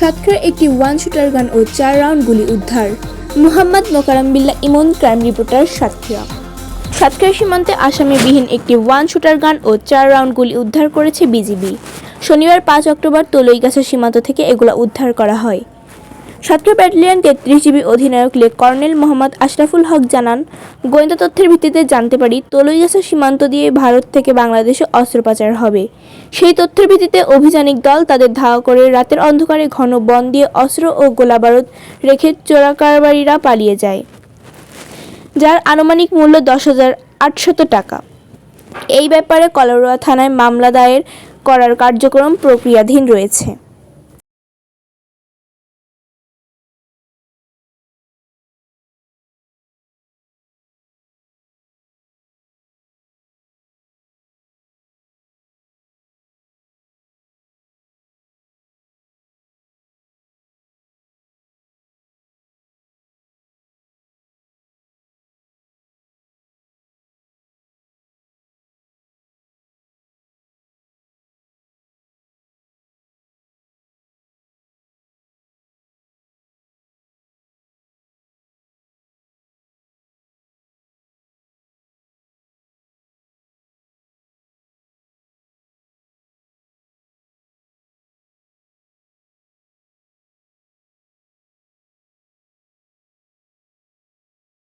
সাতক্ষীরার একটি one shooter gun ও চার রাউন্ড গুলি উদ্ধার। Mohammad Mokaram Billah Emon, crime reporter Satkhira. Satkhira সীমান্তে আসামিবিহীন একটি ওয়ান শুটার গান ও চার রাউন্ড গুলি উদ্ধার করেছে বিজিবি। শনিবার পাঁচ অক্টোবর তলইগাছা সীমান্ত থেকে এগুলো উদ্ধার করা হয়। সাতক্ষীরা ব্যাটালিয়ন তেত্রিশ জিবি অধিনায়ক লে কর্নেল মোহাম্মদ আশরাফুল হক জানান, গোয়েন্দা তথ্যের ভিত্তিতে জানতে পারি তলইগাছা সীমান্ত দিয়ে ভারত থেকে বাংলাদেশে অস্ত্র পাচার হবে। সেই তথ্যের ভিত্তিতে অভিযানিক দল তাদের ধাওয়া করে রাতের অন্ধকারে ঘন বন দিয়ে অস্ত্র ও গোলাবারুদ রেখে চোরাকারবারিরা পালিয়ে যায়, যার আনুমানিক মূল্য দশ হাজার আটশত টাকা। এই ব্যাপারে কলারোয়া থানায় মামলা দায়ের করার কার্যক্রম প্রক্রিয়াধীন রয়েছে।